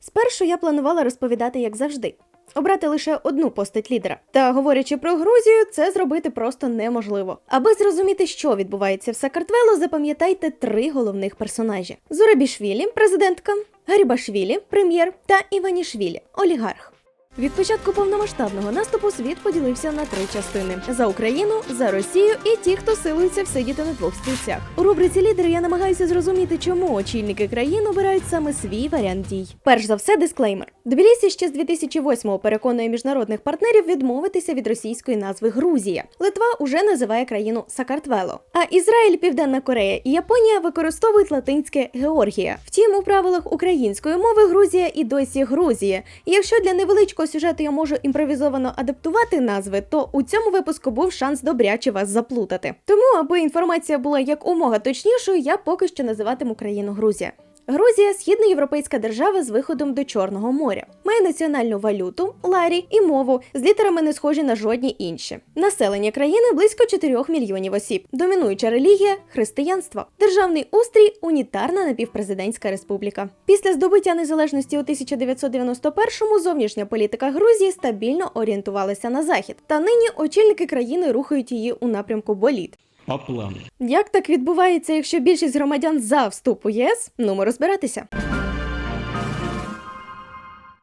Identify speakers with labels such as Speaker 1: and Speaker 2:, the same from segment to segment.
Speaker 1: Спершу я планувала розповідати як завжди. Обрати лише одну постать лідера. Та говорячи про Грузію, це зробити просто неможливо. Аби зрозуміти, що відбувається в Сакартвело, запам'ятайте три головних персонажі: Зурабішвілі, президентка, Гарібашвілі, прем'єр, та Іванішвілі, олігарх. Від початку повномасштабного наступу світ поділився на три частини: за Україну, за Росію і ті, хто силується всидіти на двох стільцях. У рубриці лідери я намагаюся зрозуміти, чому очільники країн обирають саме свій варіант дій. Перш за все, дисклеймер. Тбілісі ще з 2008-го переконує міжнародних партнерів відмовитися від російської назви Грузія. Литва уже називає країну Сакартвело. А Ізраїль, Південна Корея і Японія використовують латинське Георгія. Втім, у правилах української мови Грузія і досі Грузія. І якщо для невеличкого сюжету я можу імпровізовано адаптувати назви, то у цьому випуску був шанс добряче вас заплутати. Тому, аби інформація була як умога точнішою, я поки що називатиму країну Грузія. Грузія східноєвропейська держава з виходом до Чорного моря. Має національну валюту, ларі і мову з літерами не схожі на жодні інші. Населення країни близько 4 мільйонів осіб. Домінуюча релігія християнство. Державний устрій унітарна напівпрезидентська республіка. Після здобуття незалежності у 1991-му зовнішня політика Грузії стабільно орієнтувалася на захід. Та нині очільники країни рухають її у напрямку боліт.
Speaker 2: По плану.
Speaker 1: Як так відбувається, якщо більшість громадян за вступ у ЄС? Ну, ми розбиратися.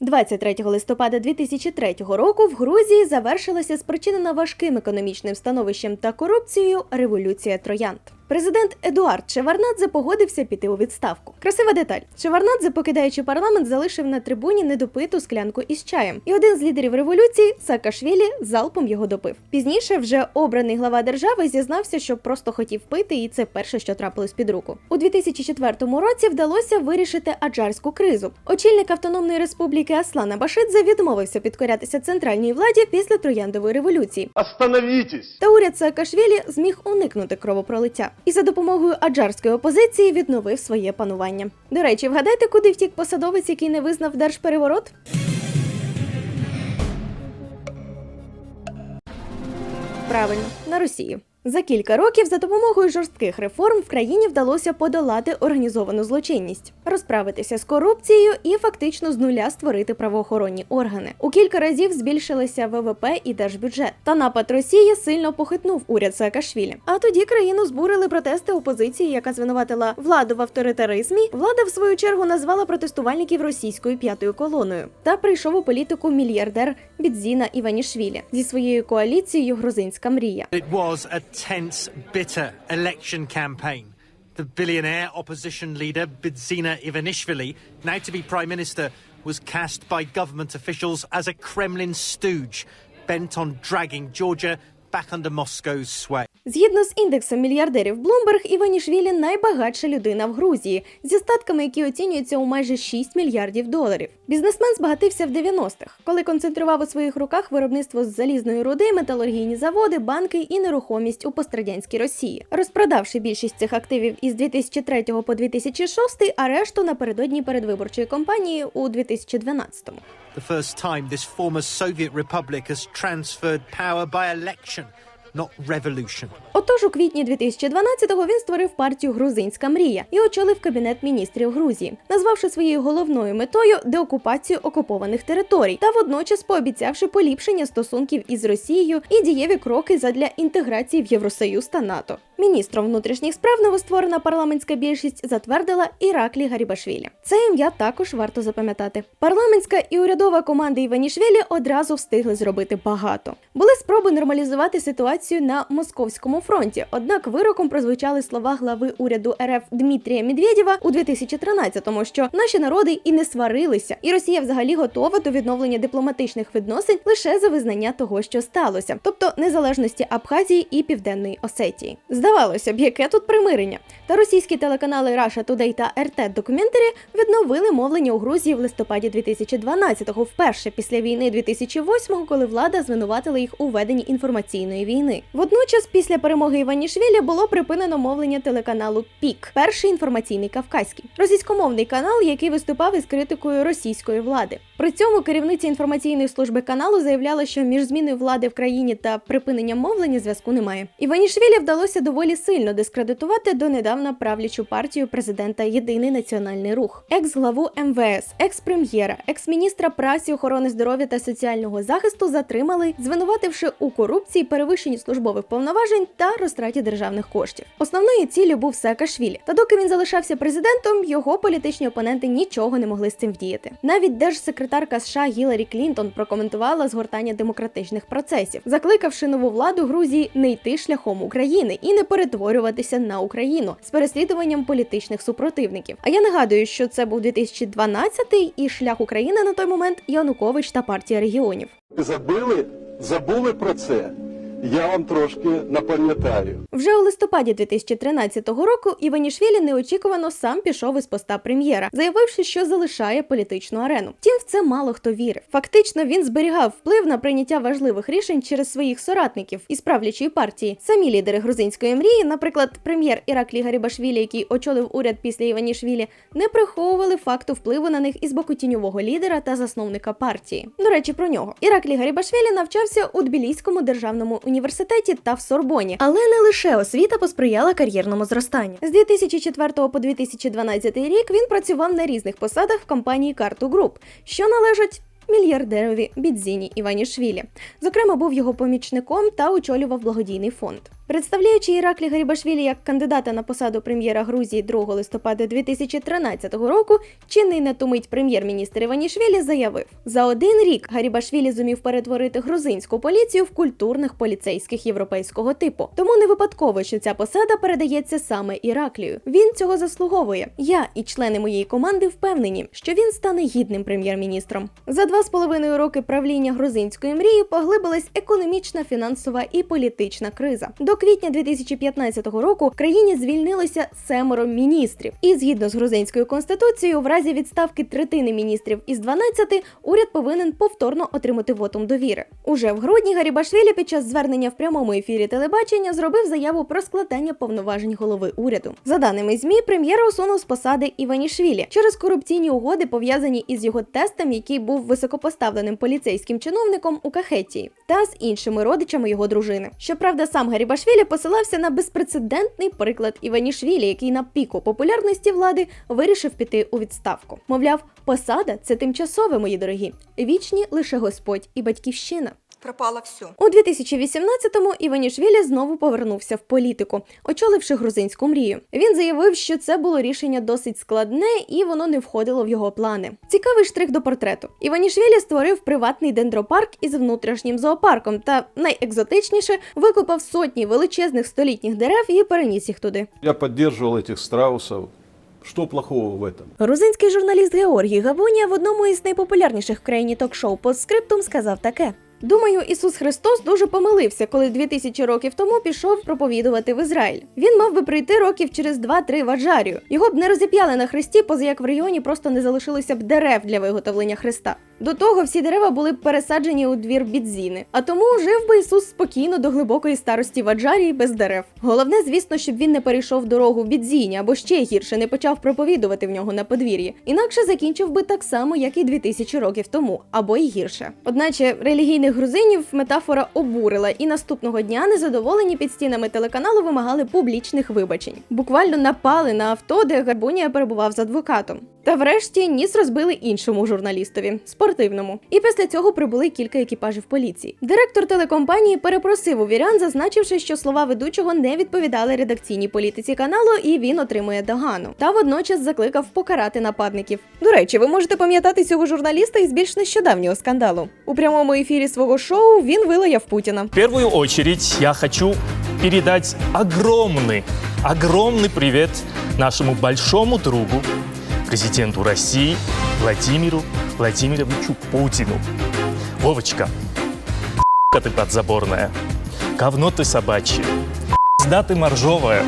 Speaker 1: 23 листопада 2003 року в Грузії завершилася спричинена важким економічним становищем та корупцією революція троянд. Президент Едуард Шеварнадзе погодився піти у відставку. Красива деталь. Шеварнадзе, покидаючи парламент, залишив на трибуні недопиту склянку із чаєм. І один з лідерів революції Саакашвілі залпом його допив. Пізніше вже обраний глава держави зізнався, що просто хотів пити, і це перше, що трапилось під руку. У 2004 році вдалося вирішити аджарську кризу. Очільник автономної республіки Аслана Башидзе відмовився підкорятися центральній владі після трояндової революції.
Speaker 3: Остановитесь!
Speaker 1: Та уряд Саакашвілі зміг уникнути кровопролиття і за допомогою аджарської опозиції відновив своє панування. До речі, вгадайте, куди втік посадовець, який не визнав держпереворот? Правильно, на Росію. За кілька років за допомогою жорстких реформ в країні вдалося подолати організовану злочинність, розправитися з корупцією і фактично з нуля створити правоохоронні органи. У кілька разів збільшилися ВВП і держбюджет. Та напад Росії сильно похитнув уряд Саакашвілі. А тоді країну збурили протести опозиції, яка звинуватила владу в авторитаризмі. Влада, в свою чергу, назвала протестувальників російською п'ятою колоною. Та прийшов у політику мільярдер Бідзіна Іванішвілі зі своєю коаліцією Грузинська мрія.
Speaker 4: It was a tense, bitter election campaign. The billionaire opposition leader Bidzina Ivanishvili, now to be prime minister, was cast by government officials as a Kremlin stooge, bent on dragging Georgia back under Moscow's sway.
Speaker 1: Згідно з індексом мільярдерів Bloomberg, Іванішвілі найбагатша людина в Грузії зі статками, які оцінюються у майже 6 мільярдів доларів. Бізнесмен збагатився в 90-х, коли концентрував у своїх руках виробництво з залізної руди, металургійні заводи, банки і нерухомість у пострадянській Росії, розпродавши більшість цих активів із 2003 по 2006, а решту напередодні передвиборчої кампанії у 2012-му.
Speaker 4: The first time this former Soviet republic has transferred power by election, not revolution.
Speaker 1: Отож, у квітні 2012-го він створив партію Грузинська мрія і очолив кабінет міністрів Грузії, назвавши своєю головною метою деокупацію окупованих територій та водночас пообіцявши поліпшення стосунків із Росією і дієві кроки задля інтеграції в Євросоюз та НАТО. Міністром внутрішніх справ новостворена парламентська більшість затвердила Іраклі Гарібашвілі. Це ім'я також варто запам'ятати. Парламентська і урядова команда Іванішвілі одразу встигли зробити багато. Були спроби нормалізувати ситуацію на московському фронті. Однак вироком прозвучали слова глави уряду РФ Дмитрія Медведєва у 2013-му, що наші народи і не сварилися, і Росія взагалі готова до відновлення дипломатичних відносин лише за визнання того, що сталося, тобто незалежності Абхазії і Південної Осетії. Здавалося б, яке тут примирення. Та російські телеканали Russia Today та RT Documentary відновили мовлення у Грузії в листопаді 2012-го, вперше після війни 2008-го, коли влада звинуватила їх у веденні інформаційної війни. Водночас, після перемоги перемоги Іванішвілі було припинено мовлення телеканалу Пік, перший інформаційний кавказький, російськомовний канал, який виступав із критикою російської влади. При цьому керівниця інформаційної служби каналу заявляла, що між зміною влади в країні та припиненням мовлення зв'язку немає. Іванішвілі вдалося доволі сильно дискредитувати донедавна правлячу партію президента Єдиний національний рух, екс-главу МВС, екс-прем'єра, екс-міністра праці, охорони здоров'я та соціального захисту затримали, звинувативши у корупції, перевищенні службових повноважень та розтраті державних коштів. Основною ціллю був Саакашвілі. Та доки він залишався президентом, його політичні опоненти нічого не могли з цим вдіяти. Навіть держсекретарка США Гіларі Клінтон прокоментувала згортання демократичних процесів, закликавши нову владу Грузії не йти шляхом України і не перетворюватися на Україну з переслідуванням політичних супротивників. А я нагадую, що це був 2012 і шлях України на той момент Янукович та партія регіонів.
Speaker 2: Забили? Забули про це? Я вам трошки напам'ятаю.
Speaker 1: Вже у листопаді 2013 року Іванішвілі неочікувано сам пішов із поста прем'єра, заявивши, що залишає політичну арену. Втім, в це мало хто вірив. Фактично, він зберігав вплив на прийняття важливих рішень через своїх соратників із правлячої партії. Самі лідери грузинської мрії, наприклад, прем'єр Іраклі Гарібашвілі, який очолив уряд після Іванішвілі, не приховували факту впливу на них із боку тіньового лідера та засновника партії. До речі, про нього Іраклі Гарібашвілі навчався у Тбіліському державному університеті та в Сорбоні, але не лише освіта посприяла кар'єрному зростанню. З 2004 по 2012 рік він працював на різних посадах в компанії Карту Груп, що належать. Мільярдерові Бідзіні Іванішвілі. Зокрема, був його помічником та очолював благодійний фонд. Представляючи Іраклі Гарібашвілі як кандидата на посаду прем'єра Грузії 2 листопада 2013 року, чинний на ту мить прем'єр-міністр Іванішвілі заявив: за один рік Гарібашвілі зумів перетворити грузинську поліцію в культурних поліцейських європейського типу. Тому не випадково, що ця посада передається саме Іраклію. Він цього заслуговує. Я і члени моєї команди впевнені, що він стане гідним прем'єр-міністром. За два з половиною роки правління грузинської мрії поглибилась економічна, фінансова і політична криза. До квітня 2015 року в країні звільнилося семеро міністрів. І згідно з грузинською конституцією, в разі відставки третини міністрів із 12 уряд повинен повторно отримати вотум довіри. Уже в грудні Гарібашвілі під час звернення в прямому ефірі телебачення зробив заяву про складання повноважень голови уряду. За даними змі, прем'єра усунув з посади Іванішвілі через корупційні угоди, пов'язані із його тестом, який був високопоставленим поліцейським чиновником у Кахетії, та з іншими родичами його дружини. Щоправда, сам Гарібашвілі посилався на безпрецедентний приклад Іванішвілі, який на піку популярності влади вирішив піти у відставку. Мовляв, посада це тимчасове, мої дорогі. Вічні лише Господь і батьківщина.
Speaker 3: Пропало все.
Speaker 1: У 2018-му Іванішвілі знову повернувся в політику, очоливши грузинську мрію. Він заявив, що це було рішення досить складне і воно не входило в його плани. Цікавий штрих до портрету. Іванішвілі створив приватний дендропарк із внутрішнім зоопарком та найекзотичніше викопав сотні величезних столітніх дерев і переніс їх туди.
Speaker 2: Я поддерживал этих страусов. Что плохого в этом?
Speaker 1: Грузинський журналіст Георгій Гавонія в одному із найпопулярніших в країні ток-шоу постскриптум сказав таке. Думаю, Ісус Христос дуже помилився, коли 2000 років тому пішов проповідувати в Ізраїль. Він мав би прийти років через 2-3 в Аджарію. Його б не розіп'яли на хресті, поза як в регіоні просто не залишилося б дерев для виготовлення хреста. До того всі дерева були пересаджені у двір бідзіни. А тому жив би Ісус спокійно до глибокої старості в Аджарії без дерев. Головне, звісно, щоб він не перейшов дорогу в бідзіні або ще гірше не почав проповідувати в нього на подвір'ї. Інакше закінчив би так само, як і 2000 років тому, або й гірше. Одначе релігійних грузинів метафора обурила, і наступного дня незадоволені під стінами телеканалу вимагали публічних вибачень. Буквально напали на авто, де Гарбунія перебував з адвокатом. Та врешті ніс розбили іншому журналістові спортивному. І після цього прибули кілька екіпажів поліції. Директор телекомпанії перепросив у вірян, зазначивши, що слова ведучого не відповідали редакційній політиці каналу, і він отримує догану. Та водночас закликав покарати нападників. До речі, ви можете пам'ятати цього журналіста із більш нещодавнього скандалу. У прямому ефірі свого шоу він вилаяв Путіна.
Speaker 5: В первую очередь я хочу передать огромный, огромный привет нашему большому другу, президенту России Владимиру Владимировичу Путину. Вовочка, ка ты подзаборная, говно ты собачье, да ты моржовая.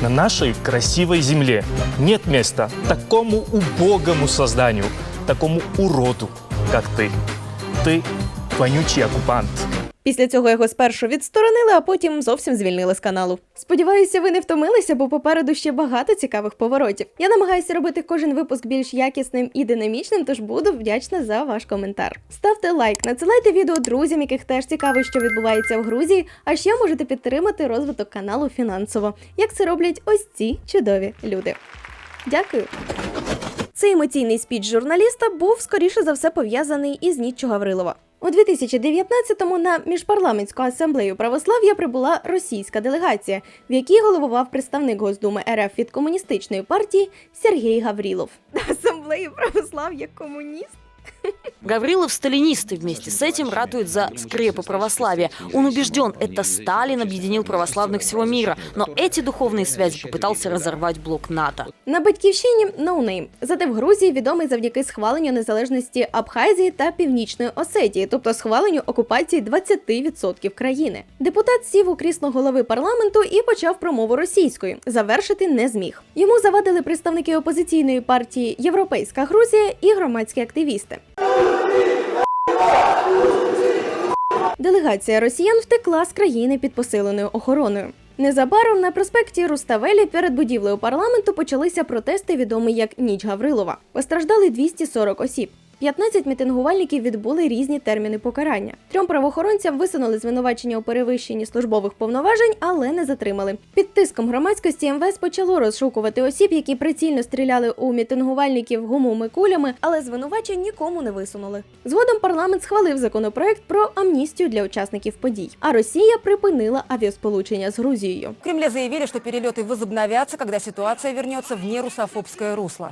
Speaker 5: На нашей красивой земле нет места такому убогому созданию, такому уроду, как ты. Ты вонючий оккупант.
Speaker 1: Після цього його спершу відсторонили, а потім зовсім звільнили з каналу. Сподіваюся, ви не втомилися, бо попереду ще багато цікавих поворотів. Я намагаюся робити кожен випуск більш якісним і динамічним, тож буду вдячна за ваш коментар. Ставте лайк, надсилайте відео друзям, яких теж цікаво, що відбувається в Грузії. А ще можете підтримати розвиток каналу фінансово, як це роблять ось ці чудові люди. Дякую. Цей емоційний спіч журналіста був скоріше за все пов'язаний із Ніччю Гаврилова. У 2019-му на міжпарламентську асамблею православ'я прибула російська делегація, в якій головував представник Госдуми РФ від комуністичної партії Сергій Гаврілов. Асамблеї православ'я комуніст?
Speaker 3: Гаврилов сталинист и вместе с этим ратует за скрепы православия. Он убежден, это Сталин объединил православных всего мира, но эти духовные связи попытался разорвать блок НАТО.
Speaker 1: На батьківщині ноунейм. Зате в Грузії відомий завдяки схваленню незалежності Абхазії та Північної Осетії, тобто схваленню окупації 20% країни. Депутат сів у крісло голови парламенту і почав промову російською. Завершити не зміг. Йому завадили представники опозиційної партії Європейська Грузія і громадські активісти. Делегація росіян втекла з країни під посиленою охороною. Незабаром на проспекті Руставелі перед будівлею парламенту почалися протести, відомі як Ніч Гаврилова. Постраждали 240 осіб. 15 мітингувальників відбули різні терміни покарання. Трьом правоохоронцям висунули звинувачення у перевищенні службових повноважень, але не затримали. Під тиском громадськості МВС почало розшукувати осіб, які прицільно стріляли у мітингувальників гумовими кулями, але звинувачень нікому не висунули. Згодом парламент схвалив законопроект про амністію для учасників подій. А Росія припинила авіасполучення з Грузією.
Speaker 6: В Кремле заявили, что перелеты возобновятся, когда ситуация вернется в нерусофобское русло.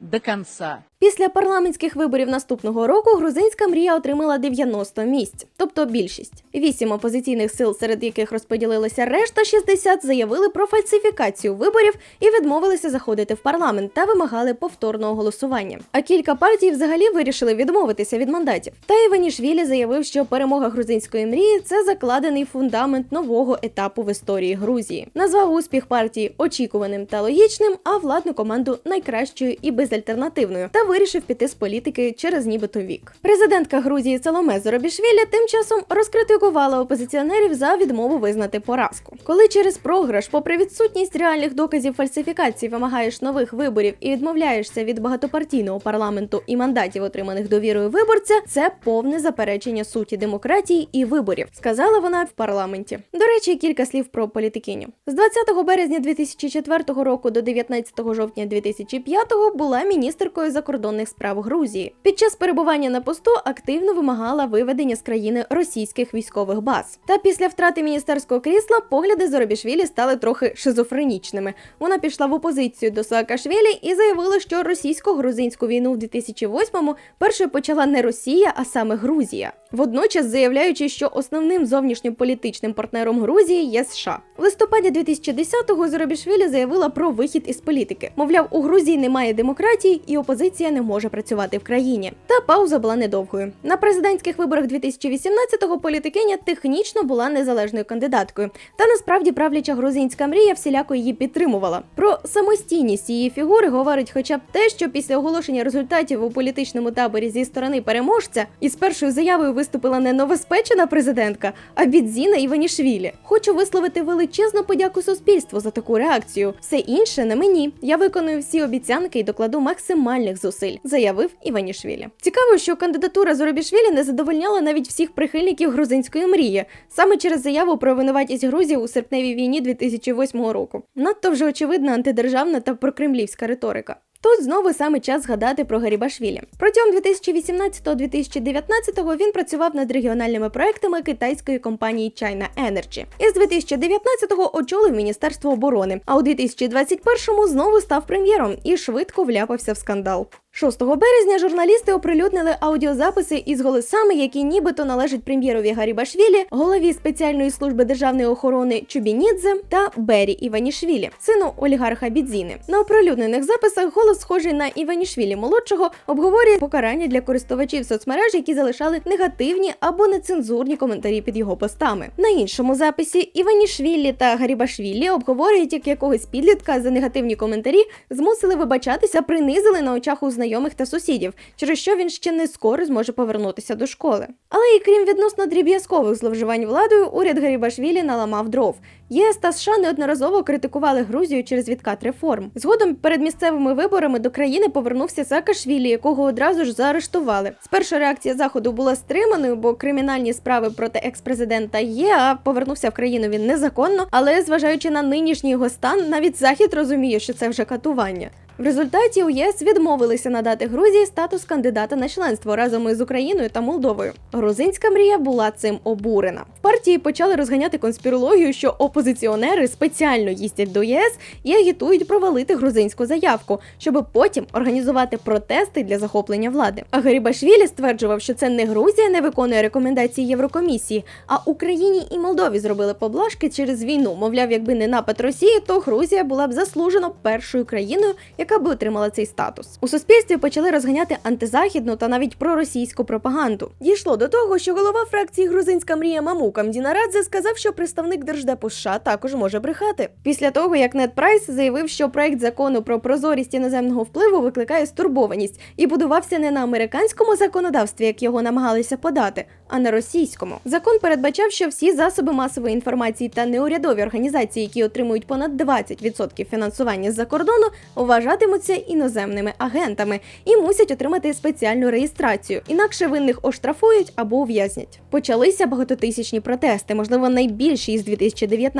Speaker 7: До конца.
Speaker 1: Після парламентських виборів наступного року грузинська мрія отримала 90 місць, тобто більшість. Вісім опозиційних сил, серед яких розподілилася решта 60, заявили про фальсифікацію виборів і відмовилися заходити в парламент та вимагали повторного голосування. А кілька партій взагалі вирішили відмовитися від мандатів. Та Іванішвілі заявив, що перемога грузинської мрії це закладений фундамент нового етапу в історії Грузії. Назвав успіх партії очікуваним та логічним, а владну команду найкращою і безальтернативною. Та вирішив піти з політики через нібито вік. Президентка Грузії Соломе Зоробішвілі тим часом розкритикувала опозиціонерів за відмову визнати поразку. Коли через програш, попри відсутність реальних доказів фальсифікації, вимагаєш нових виборів і відмовляєшся від багатопартійного парламенту і мандатів, отриманих довірою виборця, це повне заперечення суті демократії і виборів, сказала вона в парламенті. До речі, кілька слів про політикиню. З 20 березня 2004 року до 19 жовтня 2005 була міністеркою закордонних справ Грузії. Під час перебування на посту активно вимагала виведення з країни російських військових баз. Та після втрати міністерського крісла погляди Зоробішвілі стали трохи шизофренічними. Вона пішла в опозицію до Саакашвілі і заявила, що російсько-грузинську війну в 2008-му першою почала не Росія, а саме Грузія. Водночас заявляючи, що основним зовнішньополітичним партнером Грузії є США. В листопаді 2010-го Зоробішвілі заявила про вихід із політики. Мовляв, у Грузії немає демократії і опозиція не може працювати в країні. Та пауза була недовгою. На президентських виборах 2018-го політикиня технічно була незалежною кандидаткою. Та насправді правляча грузинська мрія всіляко її підтримувала. Про самостійність її фігури говорить хоча б те, що після оголошення результатів у політичному таборі зі сторони переможця із першою заявою виступила не новоспечена президентка, а Бідзіна Іванішвілі. Хочу висловити величезну подяку суспільству за таку реакцію. Все інше не мені. Я виконую всі обіцянки і докладу максимальних зусиль, заявив Іванішвілі. Цікаво, що кандидатура Зоробішвілі не задовольняла навіть всіх прихильників грузинської мрії, саме через заяву про винуватість Грузії у серпневій війні 2008 року. Надто вже очевидна антидержавна та прокремлівська риторика. Тут знову саме час згадати про Гарібашвілі. Протягом 2018-2019 він працював над регіональними проектами китайської компанії China Energy. Із 2019-го очолив Міністерство оборони, а у 2021-му знову став прем'єром і швидко вляпався в скандал. 6 березня журналісти оприлюднили аудіозаписи із голосами, які нібито належать прем'єрові Гарібашвілі, голові спеціальної служби державної охорони Чубінідзе та Бері Іванішвілі, сину олігарха Бідзіни. На оприлюднених записах голос схожий на Іванішвілі молодшого обговорює покарання для користувачів соцмереж, які залишали негативні або нецензурні коментарі під його постами. На іншому записі Іванішвілі та Гарібашвілі обговорюють, як якогось підлітка за негативні коментарі змусили вибачатися, принизили на очах у знайомих знайомих та сусідів, через що він ще не скоро зможе повернутися до школи. Але і крім відносно дріб'язкових зловживань владою, уряд Гарібашвілі наламав дров. ЄС та США неодноразово критикували Грузію через відкат реформ. Згодом перед місцевими виборами до країни повернувся Саакашвілі, якого одразу ж заарештували. Спершу реакція заходу була стриманою, бо кримінальні справи проти екс-президента є. А повернувся в країну він незаконно. Але зважаючи на нинішній його стан, навіть захід розуміє, що це вже катування. В результаті у ЄС відмовилися надати Грузії статус кандидата на членство разом із Україною та Молдовою. Грузинська мрія була цим обурена. В партії почали розганяти конспірологію, що опозиціонери спеціально їздять до ЄС і агітують провалити грузинську заявку, щоб потім організувати протести для захоплення влади. А Гарібашвілі стверджував, що це не Грузія не виконує рекомендації Єврокомісії, а Україні і Молдові зробили поблажки через війну. Мовляв, якби не напад Росії, то Грузія була б заслужено першою країною, яка би отримала цей статус. У суспільстві почали розганяти антизахідну та навіть проросійську пропаганду. Дійшло до того, що голова фракції Грузинська мрія Мамука Мдінарадзе сказав, що представник Держдепу США також може брехати. Після того, як Нед Прайс заявив, що проект закону про прозорість іноземного впливу викликає стурбованість і будувався не на американському законодавстві, як його намагалися подати, а на російському. Закон передбачав, що всі засоби масової інформації та неурядові організації, які отримують понад 20% фінансування з-за кордону, вважатимуться іноземними агентами і мусять отримати спеціальну реєстрацію. Інакше винних оштрафують або ув'язнять. Почалися багатотисячні протести, можливо, найбільші із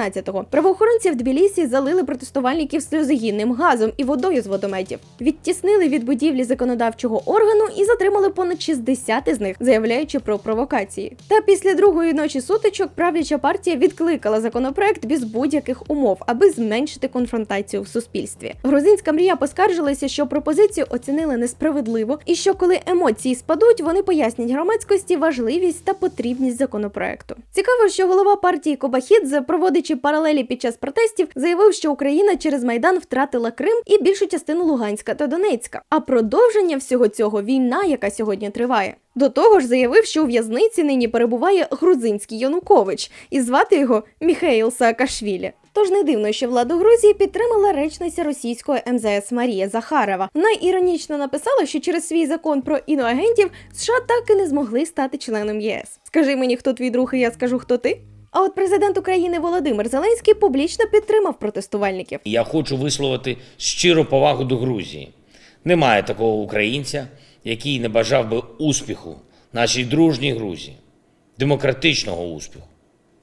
Speaker 1: 2019-го. Правоохоронці в Тбілісі залили протестувальників сльозогінним газом і водою з водометів. Відтіснили від будівлі законодавчого органу і затримали понад 60 із них, заявляючи про провокації. Та після другої ночі сутичок правляча партія відкликала законопроект без будь-яких умов, аби зменшити конфронтацію в суспільстві. Грузинська мрія поскаржилася, що пропозицію оцінили несправедливо, і що коли емоції спадуть, вони пояснять громадськості важливість та потрібність законопроекту. Цікаво, що голова партії Кобахідзе, проводячи паралелі під час протестів, заявив, що Україна через майдан втратила Крим і більшу частину Луганська та Донецька. А продовження всього цього війна, яка сьогодні триває. До того ж, заявив, що у в'язниці нині перебуває грузинський Янукович, і звати його Міхеїл Саакашвілі. Тож не дивно, що владу Грузії підтримала речниця російського МЗС Марія Захарова. Вона іронічно написала, що через свій закон про іноагентів США так і не змогли стати членом ЄС. Скажи мені, хто твій друг, і я скажу, хто ти. А от президент України Володимир Зеленський публічно підтримав протестувальників.
Speaker 8: Я хочу висловити щиру повагу до Грузії. Немає такого українця, який не бажав би успіху нашій дружній Грузії, демократичного успіху,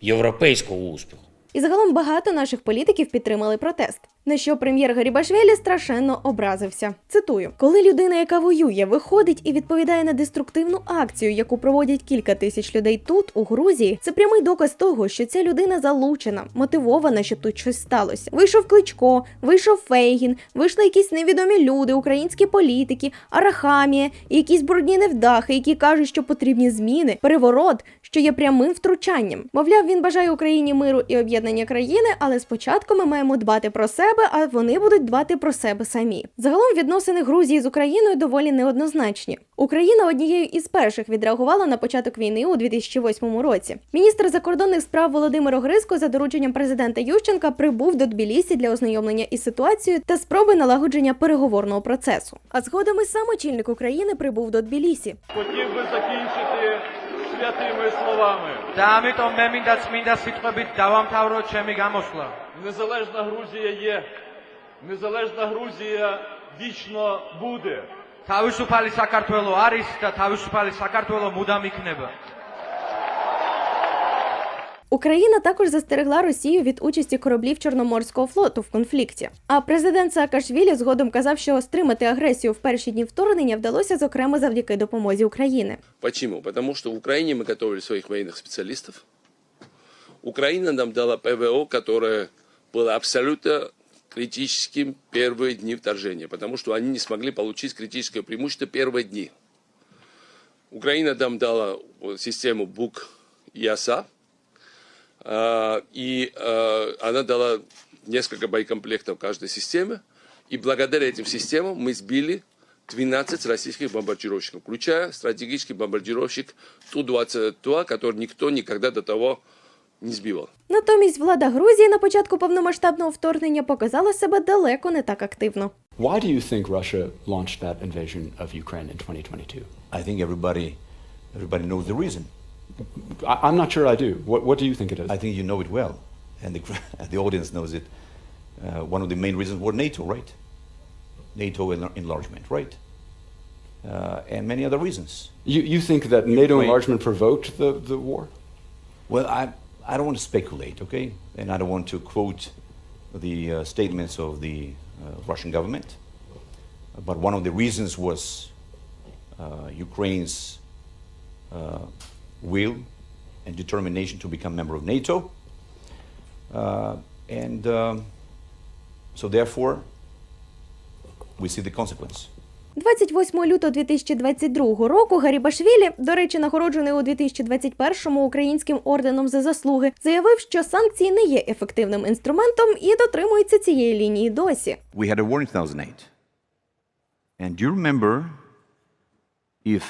Speaker 8: європейського успіху.
Speaker 1: І загалом багато наших політиків підтримали протест. На що прем'єр Гарібашвілі страшенно образився. Цитую: коли людина, яка воює, виходить і відповідає на деструктивну акцію, яку проводять кілька тисяч людей тут, у Грузії, це прямий доказ того, що ця людина залучена, мотивована, щоб тут щось сталося. Вийшов Кличко, вийшов Фейгін, вийшли якісь невідомі люди, українські політики, Арахамія, якісь брудні невдахи, які кажуть, що потрібні зміни, переворот, що є прямим втручанням. Мовляв, він бажає Україні миру і об'єднання країни, але спочатку ми маємо дбати про себе, себе, а вони будуть дбати про себе самі. Загалом відносини Грузії з Україною доволі неоднозначні. Україна однією із перших відреагувала на початок війни у 2008 році. Міністр закордонних справ Володимир Огризко за дорученням президента Ющенка прибув до Тбілісі для ознайомлення із ситуацією та спроби налагодження переговорного процесу. А згодом і сам очільник України прибув до Тбілісі.
Speaker 9: Хотів би закінчити святими словами.
Speaker 10: Дамито меміндас міндас відповідь давам тавро чемі гамошла
Speaker 9: Незалежна Грузія є. Незалежна Грузія вічно буде.
Speaker 10: თავისუფალი საქართველო არის და თავისუფალი საქართველო მუდამ იქნება.
Speaker 1: Україна також застерегла Росію від участі кораблів Чорноморського флоту в конфлікті. А президент Саакашвілі згодом казав, що стримати агресію в перші дні вторгнення вдалося зокрема завдяки допомозі України.
Speaker 11: Почему? Потому что в Украине мы готовили своих военных специалистов. Украина нам дала ПВО, которое было абсолютно критическим первые дни вторжения, потому что они не смогли получить критическое преимущество первые дни. Украина нам дала вот систему БУК ЯСА, а, и а, она дала несколько боекомплектов каждой системе, и благодаря этим системам мы сбили 12 российских бомбардировщиков, включая стратегический бомбардировщик Ту-22, который никто никогда до того не сбивал.
Speaker 1: Натомість влада Грузії на початку повномасштабного вторгнення показала себе далеко не так активно.
Speaker 12: Why do you think Russia launched that invasion of Ukraine in 2022?
Speaker 13: I think everybody, everybody knows the reason.
Speaker 12: I, I'm not sure I do. What, what do you think it is?
Speaker 13: I think you know it well, and the, the audience knows it. Uh, one of the main reasons was NATO, right? NATO enlargement, right? Uh, and many other reasons.
Speaker 12: You, you think that NATO
Speaker 13: Ukraine-
Speaker 12: enlargement provoked the, the war?
Speaker 13: Well, I, I don't want to speculate, okay? And I don't want to quote the uh, statements of the uh, Russian government. But one of the reasons was uh, Ukraine's uh, will and determination to become a member of NATO. Uh, and um, so, therefore, we see the consequence.
Speaker 1: 28 лютого 2022 року Гарібашвілі, до речі, нагороджений у 2021-му українським орденом за заслуги, заявив, що санкції не є ефективним інструментом і дотримується цієї лінії досі.
Speaker 13: We had a war in 2008. And do you remember if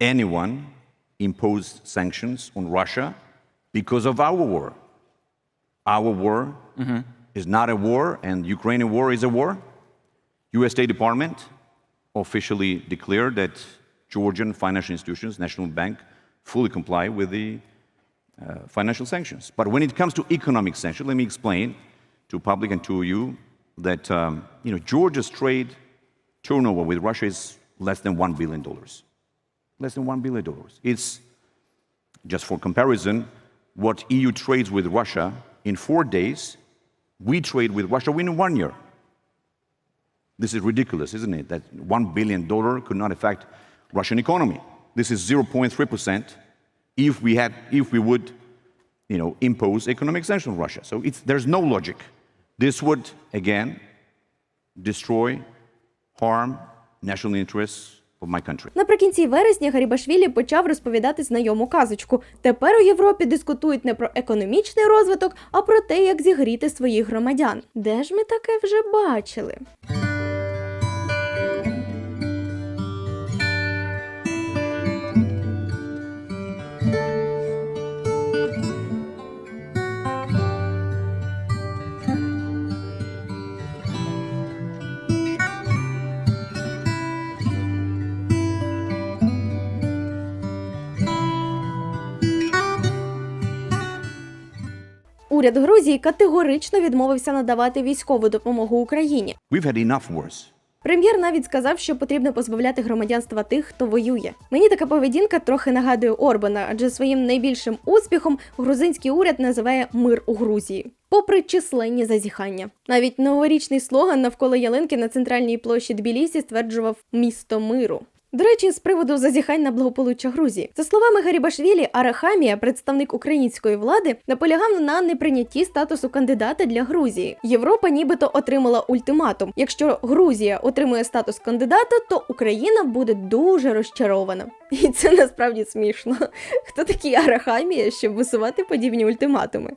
Speaker 13: anyone imposed sanctions on Russia because of our war? Our war is not a war, and Ukrainian war is a war. U.S. State Department officially declared that Georgian financial institutions, National Bank, fully comply with the uh, financial sanctions. But when it comes to economic sanctions, let me explain to public and to you that um, you know Georgia's trade turnover with Russia is less than one billion dollars. Less than one billion dollars. It's just for comparison, what EU trades with Russia in four days, we trade with Russia in one year. This is ridiculous, isn't it? That one billion dollar could not affect Russian economy. This is 0.3 percent if we had, if we would, you know, impose economic sanctions on Russia. So there's no logic. This would again destroy, harm national interests of my country.
Speaker 1: Наприкінці вересня Гарібашвілі почав розповідати знайому казочку. Тепер у Європі дискутують не про економічний розвиток, а про те, як зігріти своїх громадян. Де ж ми таке вже бачили? Уряд Грузії категорично відмовився надавати військову допомогу Україні. Прем'єр навіть сказав, що потрібно позбавляти громадянства тих, хто воює. Мені така поведінка трохи нагадує Орбана, адже своїм найбільшим успіхом грузинський уряд називає мир у Грузії. Попри численні зазіхання, навіть новорічний слоган навколо ялинки на центральній площі Тбілісі стверджував місто миру. До речі, з приводу зазіхань на благополуччя Грузії, за словами Гарібашвілі, Арахамія, представник української влади, наполягав на неприйнятті статусу кандидата для Грузії. Європа нібито отримала ультиматум: якщо Грузія отримує статус кандидата, то Україна буде дуже розчарована. І це насправді смішно. Хто такий Арахамія, щоб висувати подібні ультиматуми?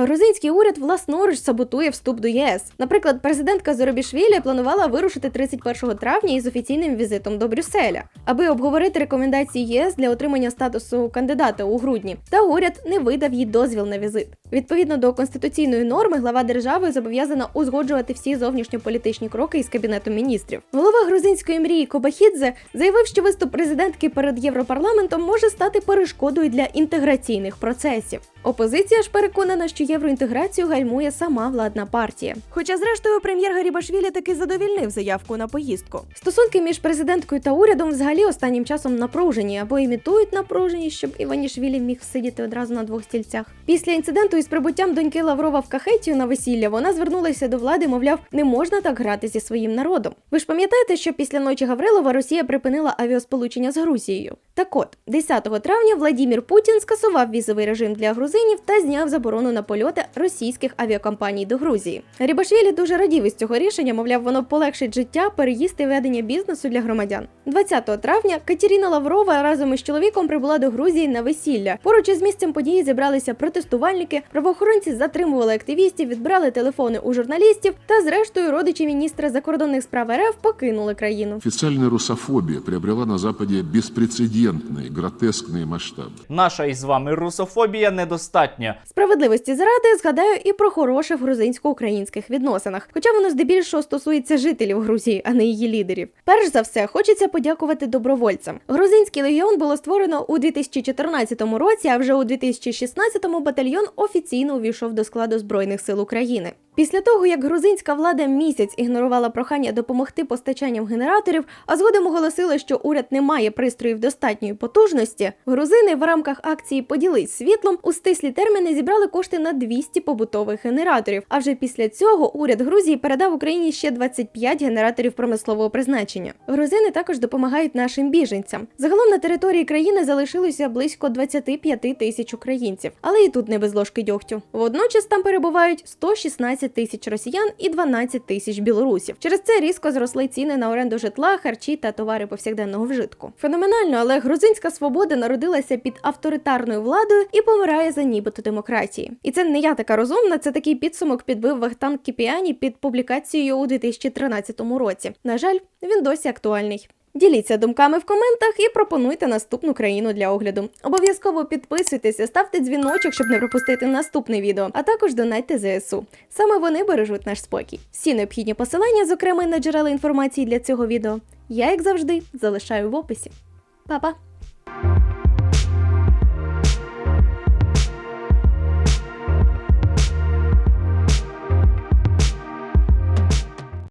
Speaker 1: Грузинський уряд власноруч саботує вступ до ЄС. Наприклад, президентка Зоробішвілі планувала вирушити 31 травня із офіційним візитом до Брюсселя, аби обговорити рекомендації єС для отримання статусу кандидата у грудні. Та уряд не видав їй дозвіл на візит. Відповідно до конституційної норми, глава держави зобов'язана узгоджувати всі зовнішньополітичні кроки із кабінетом міністрів. Голова грузинської мрії Кобахідзе заявив, що виступ президентки перед європарламентом може стати перешкодою для інтеграційних процесів. Опозиція ж переконана, що євроінтеграцію гальмує сама владна партія. Хоча, зрештою, прем'єр Гарібашвілі таки задовільнив заявку на поїздку. Стосунки між президенткою та урядом взагалі останнім часом напружені або імітують напруженість, щоб Іванішвілі міг сидіти одразу на двох стільцях. Після інциденту із прибуттям доньки Лаврова в Кахетію на весілля вона звернулася до влади, мовляв, не можна так грати зі своїм народом. Ви ж пам'ятаєте, що після ночі Гаврилова Росія припинила авіасполучення з Грузією? Так от, 10 травня Владімір Путін скасував візовий режим для грузинів та зняв заборону на польоти російських авіакомпаній до Грузії. Рібашвілі дуже радів із цього рішення, мовляв, воно полегшить життя, переїзд і ведення бізнесу для громадян. 20 травня Катерина Лаврова разом із чоловіком прибула до Грузії на весілля. Поруч із місцем події зібралися протестувальники, Правоохоронці затримували активістів, відбирали телефони у журналістів та, зрештою, родичі міністра закордонних справ РФ покинули країну.
Speaker 14: Официальная русофобия приобрела на Западе беспрецедентные, гротескные масштабы.
Speaker 5: Наша із вами русофобія недостатня.
Speaker 1: Справедливості заради згадаю і про хороше в грузинсько-українських відносинах, хоча воно здебільшого стосується жителів Грузії, а не її лідерів. Перш за все, хочеться подякувати добровольцям. Грузинський легіон було створено у 2014 році, а вже у 2016-му батальйон офіційно увійшов до складу збройних сил України. Після того, як грузинська влада місяць ігнорувала прохання допомогти постачанням генераторів, а згодом оголосила, що уряд не має пристроїв достатньої потужності, грузини в рамках акції Поділись світлом у стислі терміни зібрали кошти на 200 побутових генераторів. А вже після цього уряд Грузії передав Україні ще 25 генераторів промислового призначення. Грузини також допомагають нашим біженцям. Загалом на території країни залишилося близько 25 тисяч українців, але і тут не без ложки дьогтю. Водночас там перебувають 116 тисяч росіян і 12 тисяч білорусів. Через це різко зросли ціни на оренду житла, харчі та товари повсякденного вжитку. Феноменально, але грузинська свобода народилася під авторитарною владою і помирає за нібито демократії. І це не я така розумна. Це такий підсумок підбив Вахтанг Кіпіані під публікацією у 2013 році. На жаль, він досі актуальний. Діліться думками в коментах і пропонуйте наступну країну для огляду. Обов'язково підписуйтеся, ставте дзвіночок, щоб не пропустити наступне відео, а також донайте ЗСУ. Саме вони бережуть наш спокій. Всі необхідні посилання, зокрема на джерела інформації для цього відео, я, як завжди, залишаю в описі. Па-па!